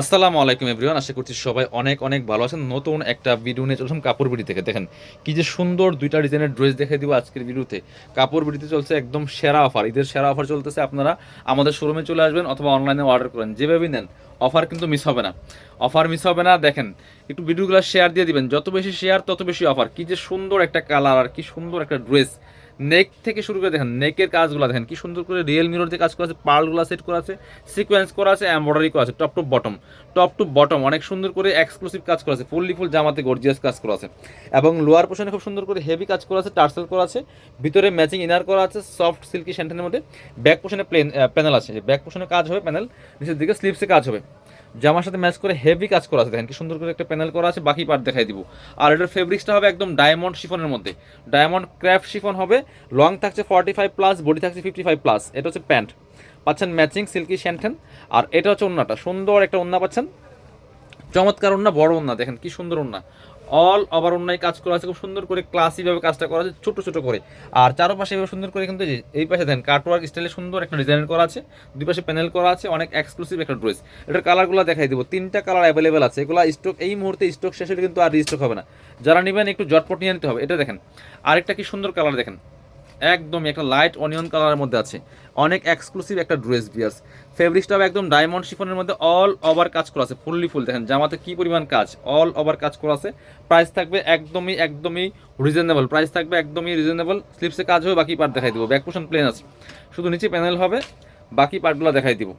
আসসালামু আলাইকুম এভরিওয়ান, আশা করছি সবাই অনেক অনেক ভালো আছেন। নতুন একটা ভিডিও নিয়ে চলছিলাম কাপড় বিড়ি থেকে। দেখেন, কি যে সুন্দর দুইটা ডিজাইনের ড্রেস দেখে দিব আজকের ভিডিওতে কাপড় বিড়িতে চলছে একদম সেরা অফার ঈদের সেরা অফার চলতেছে, আপনারা আমাদের শোরুমে চলে আসবেন অথবা অনলাইনে অর্ডার করেন। যেভাবেই নেন অফার কিন্তু মিস হবে না। অফার মিস হবে না, দেখেন, একটু ভিডিওগুলো শেয়ার দিয়ে দিবেন। যত বেশি শেয়ার তত বেশি অফার কি যে সুন্দর একটা কালার আর কি সুন্দর একটা ড্রেস নেক থেকে শুরু করে দেখেন নেকের কাজগুলো দেখেন, কি সুন্দর করে রিয়েল মিরর দিয়ে কাজ করা আছে পার্লগুলো সেট করা আছে সিকোয়েন্স করা আছে এমব্রয়ডারি করা আছে top to bottom top to bottom অনেক সুন্দর করে এক্সক্লুসিভ কাজ করা আছে ফুললি ফুল জামাতে গর্জিয়াস কাজ করা আছে। এবং লোয়ার পোর্শনে খুব সুন্দর করে হেভি কাজ করা আছে টার্সেল করা আছে, ভিতরে ম্যাচিং ইনার করা আছে সফট সিল্কি স্যান্টেনের মধ্যে ব্যাক পোর্শনে প্লেন প্যানেল আছে ব্যাক পোর্শনে কাজ হবে প্যানেল নিচের দিকে স্লিপসে কাজ হবে। জামার সাথে ম্যাচ করে হেভি কাজ করা আছে। দেখেন কি সুন্দর করে একটা প্যানেল করা আছে, বাকি পার্ট দেখাই দিব। আর এটার ফেব্রিক্সটা হবে একদম ডায়মন্ড শিফনের মধ্যে। ডায়মন্ড ক্র্যাফট শিফন হবে লং থাকছে ফর্টি ফাইভ প্লাস বডি থাকছে ফিফটি ফাইভ প্লাস এটা হচ্ছে প্যান্ট পাচ্ছেন ম্যাচিং সিল্কি শ্যান্টেন আর এটা হচ্ছে ওন্নাটা। সুন্দর একটা ওন্না পাচ্ছেন। চমৎকার ওন্না, বড় ওন্না। দেখেন কি সুন্দর ওন্না। অল ওভার অন্যায় কাজ করা আছে খুব সুন্দর করে ক্লাসিভাবে কাজটা করা আছে ছোট ছোট করে। আর চারপাশে এভাবে সুন্দর করে কিন্তু এই পাশে দেন কাটওয়ার্ক স্টাইলে সুন্দর একটা ডিজাইন করা আছে, দুই পাশে প্যানেল করা আছে, অনেক এক্সক্লুসিভ একটা ড্রেস এটার কালারগুলো দেখাই দিব, তিনটা কালার অ্যাভেলেবেল আছে, এগুলো স্টক এই মুহূর্তে স্টক শেষ হলে কিন্তু আর রিস্টক হবে না। যারা নেবেন একটু জটপট নিয়ে নিতে হবে, এটা দেখেন। আরেকটা কি সুন্দর কালার দেখেন। একদমই একটা লাইট অনিয়ন কালারের মধ্যে আছে। অনেক এক্সক্লুসিভ একটা ড্রেস বিয়ার্স ফেব্রিক্সটাও একদম ডায়মন্ড শিফনের মধ্যে অল ওভার কাজ করা আছে ফুললি ফুল দেখেন, জামাতে কী পরিমাণ কাজ? অল ওভার কাজ করা আছে। প্রাইস থাকবে একদমই একদমই রিজনেবল প্রাইস থাকবে একদমই রিজনেবল স্লিপসে কাজ হবে, বাকি পার্ট দেখাই দেবো। ব্যাক পোষণ প্লেন আছে। শুধু নিচে প্যানেল হবে, বাকি পার্টগুলো দেখাই দিব।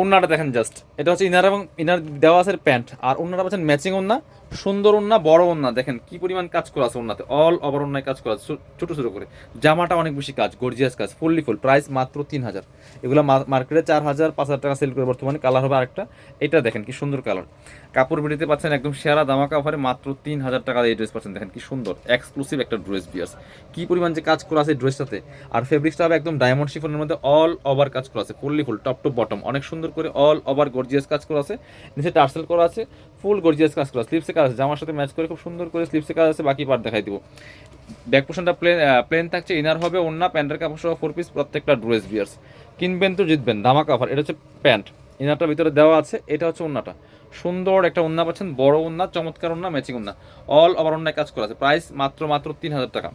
ওন্নাটা দেখেন জাস্ট এটা হচ্ছে ইনার এবং ইনার দেওয়া আছে প্যান্ট। আর ওন্নাটা পাচ্ছেন ম্যাচিং ওন্না সুন্দর ওন্না বড় ওন্না দেখেন কি পরিমাণ কাজ করা আছে ওন্নাতে অল ওভার ওন্নায় কাজ করা আছে। ছোট ছোট করে। জামাটা অনেক বেশি কাজ গর্জিয়াস কাজ ফুললি ফুল প্রাইস মাত্র তিন হাজার। এগুলো মার্কেটে চার হাজার, পাঁচ হাজার টাকা সেল করে বর্তমানে। কালার হবে আরেকটা। এটা দেখেন কি সুন্দর কালার কাপড় বিড়িতে পাচ্ছেন একদম সেরা দামাকা অফারে মাত্র তিন হাজার টাকা এই ড্রেস পাচ্ছেন। দেখেন কি সুন্দর এক্সক্লুসিভ একটা ড্রেস বিয়ার্স কি পরিমাণ যে কাজ করা আছে ড্রেসটাতে আর ফেব্রিক্সটা হবে একদম ডায়মন্ড শিফনের মধ্যে অল ওভার কাজ করা আছে। Fully full top to bottom অনেক সুন্দর করে অল ওভার গর্জিয়াস কাজ করা আছে। নিচে টার্সেল করা আছে ফুল গর্জিয়াস কাজ করা স্লিপসে কাজ আছে, জামার সাথে ম্যাচ করে খুব সুন্দর করে স্লিপসে কাজ আছে, বাকি পার্ট দেখাই দিব। ব্যাক পোর্শনটা প্লেন প্লেন থাকছে ইনার হবে ওন্না প্যান্টের কাপড় সহ ফোর পিস প্রত্যেকটা ড্রেস বিয়ার্স কিনবেন তো জিতবেন, ধামাকা অফার এটা হচ্ছে প্যান্ট। ইনারটার ভিতরে দেওয়া আছে, এটা হচ্ছে ওন্নাটা সুন্দর একটা ওন্না পাচ্ছেন, বড় ওন্না চমৎকার ওন্না ম্যাচিং ওন্না অল ওভার ওন্নায় কাজ করা আছে। প্রাইস মাত্র মাত্র তিন হাজার টাকা।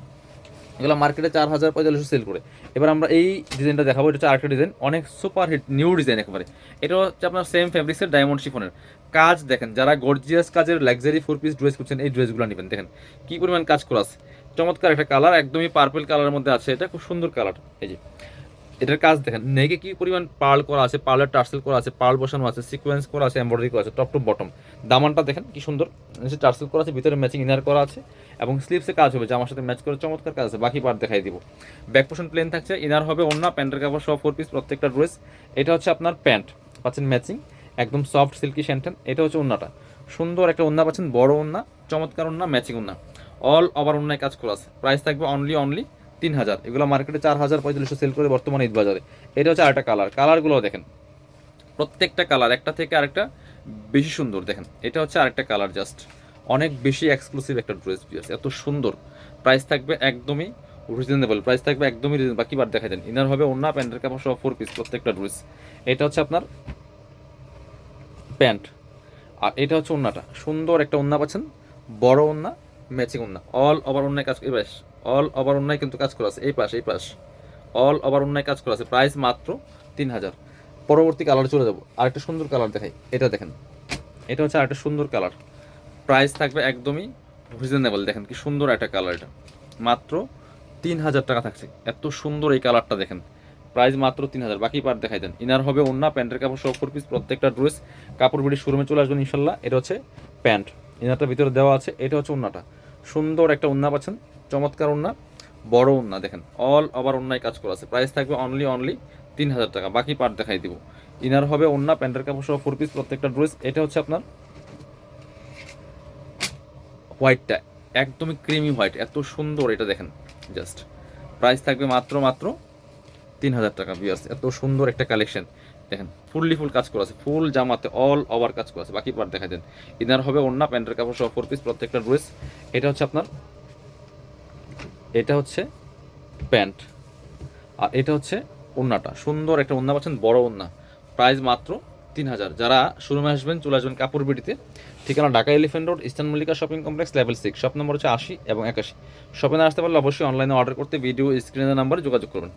এগুলো মার্কেটে চার হাজার পঁয়তাল্লিশশো সেল করে। এবার আমরা এই ডিজাইনটা দেখাবো, এটা হচ্ছে আরেকটা ডিজাইন অনেক সুপার হিট নিউ ডিজাইন একেবারে। এটা হচ্ছে আপনার সেম ফেব্রিক্সের ডায়মন্ড শিফনের কাজ দেখেন, যারা গর্জিয়াস কাজের লাক্সারি ফোর পিস ড্রেস করছেন, এই ড্রেসগুলো নেবেন, দেখেন। কি পরিমাণ কাজ করা আছে। চমৎকার একটা কালার একদমই পার্পল কালারের মধ্যে আছে, এটা খুব সুন্দর কালার এই যে। এটার কাজ দেখেন নেগে কি পরিমাণ পার্ল করা আছে পার্লের টার্সেল করা আছে পার্ল বসানো আছে সিকোয়েন্স করা আছে এমব্রয়ডারি করা আছে টপ টু বটম দামানটা দেখেন, কি সুন্দর টার্সেল করা আছে, ভিতরে ম্যাচিং ইনার করা আছে। এবং স্লিপসে কাজ হবে জামার সাথে ম্যাচ করে চমৎকার কাজ আছে। বাকি পার্ট দেখাই দিব। ব্যাক পোর্শন প্লেন থাকছে ইনার হবে অন্য প্যান্টের কাপড় সব ফোর পিস প্রত্যেকটা ড্রেস এটা হচ্ছে আপনার প্যান্ট, পাচ্ছেন ম্যাচিং একদম সফট সিল্কি শ্যান্টেন এটা হচ্ছে ওন্নাটা সুন্দর একটা ওন্না পাচ্ছেন, বড় ওন্না চমৎকার ওন্না ম্যাচিং ওন্না অল ওভার ওন্নায় কাজ করা আছে। প্রাইস থাকবে অনলি অনলি তিন হাজার এগুলো মার্কেটে চার হাজার পঁয়তাল্লিশশো সেল করে বর্তমানে ঈদ বাজারে এটা হচ্ছে আরেকটা কালার কালারগুলো দেখেন। প্রত্যেকটা কালার একটা থেকে আরেকটা বেশি সুন্দর দেখেন। এটা হচ্ছে আরেকটা কালার জাস্ট অনেক বেশি এক্সক্লুসিভ একটা ড্রেস পিয়ার্স এত সুন্দর। প্রাইস থাকবে একদমই রিজনেবল প্রাইস থাকবে একদমই রিজনেবল বাকি বার দেখা দেন। ইনার হবে অন্য প্যান্টের কাপড় সহ ফোর পিস প্রত্যেকটা ড্রেস এটা হচ্ছে আপনার প্যান্ট। আর এটা হচ্ছে ওন্নাটা সুন্দর একটা ওন্না পাচ্ছেন। বড় ওন্না ম্যাচিং ওন্না অল ওভার অন্যায় কাজ এই পাশ। অল ওভার অন্যায় কিন্তু কাজ করা আছে। এই পাশ এই পাশ। অল ওভার অন্যায় কাজ করা আছে। প্রাইস মাত্র তিন হাজার। পরবর্তী কালারে চলে যাব। আরেকটা সুন্দর কালার দেখাই। এটা দেখেন। এটা হচ্ছে আরেকটা সুন্দর কালার প্রাইস থাকবে একদমই রিজনেবল দেখেন কি সুন্দর একটা কালার এটা। মাত্র তিন হাজার টাকা থাকছে। এত সুন্দর এই কালারটা দেখেন। প্রাইস মাত্র তিন হাজার বাকি পার্ট দেখাই দেন। ইনার হবে অন্য প্যান্টের কাপড় সব ফোর পিস প্রত্যেকটা ড্রেস কাপড় বিড়ি শোরুমে চলে আসবেন ইনশাল্লাহ। এটা হচ্ছে প্যান্ট। ইনারটার ভিতরে দেওয়া আছে। এটা হচ্ছে ওন্নাটা সুন্দর একটা ওন্না পাচ্ছেন। চমৎকার ওন্না বড় ওন্না দেখেন। অল ওভার ওন্নায় কাজ করা আছে। প্রাইস থাকবে অনলি অনলি তিন হাজার টাকা। বাকি পার্ট দেখাই দিব। ইনার হবে ওন্না প্যান্টের কাপড় সহ ফোর পিস প্রত্যেকটা ড্রেস এটা হচ্ছে আপনার হোয়াইটটা একদমই ক্রিমি হোয়াইট, এত সুন্দর এটা দেখেন জাস্ট প্রাইস থাকবে মাত্র মাত্র তিন হাজার টাকা বিয়ার্স এত সুন্দর একটা কালেকশন দেখেন ফুললি ফুল কাজ করা আছে ফুল জামাতে অল ওভার কাজ করা আছে। বাকি পার্ট দেখা দেন। ইনার হবে অন্য প্যান্টের কাপড় সহ ফোর পিস প্রত্যেকটা ড্রেস এটা হচ্ছে আপনার, এটা হচ্ছে প্যান্ট। আর এটা হচ্ছে ওন্নাটা সুন্দর একটা ওন্না পাচ্ছেন, বড় ওন্না প্রাইস মাত্র তিন হাজার যারা শোরুমে আসবেন, চলে আসবেন কাপড় বিড়িতে। ঠিকানা Dhaka elephant road, eastern Mallika shopping complex, level six. Shop number হচ্ছে আশি এবং একাশি। শপে আসতে পারলে অবশ্যই অনলাইনে অর্ডার করতে ভিডিও স্ক্রিনের নাম্বারে যোগাযোগ করবেন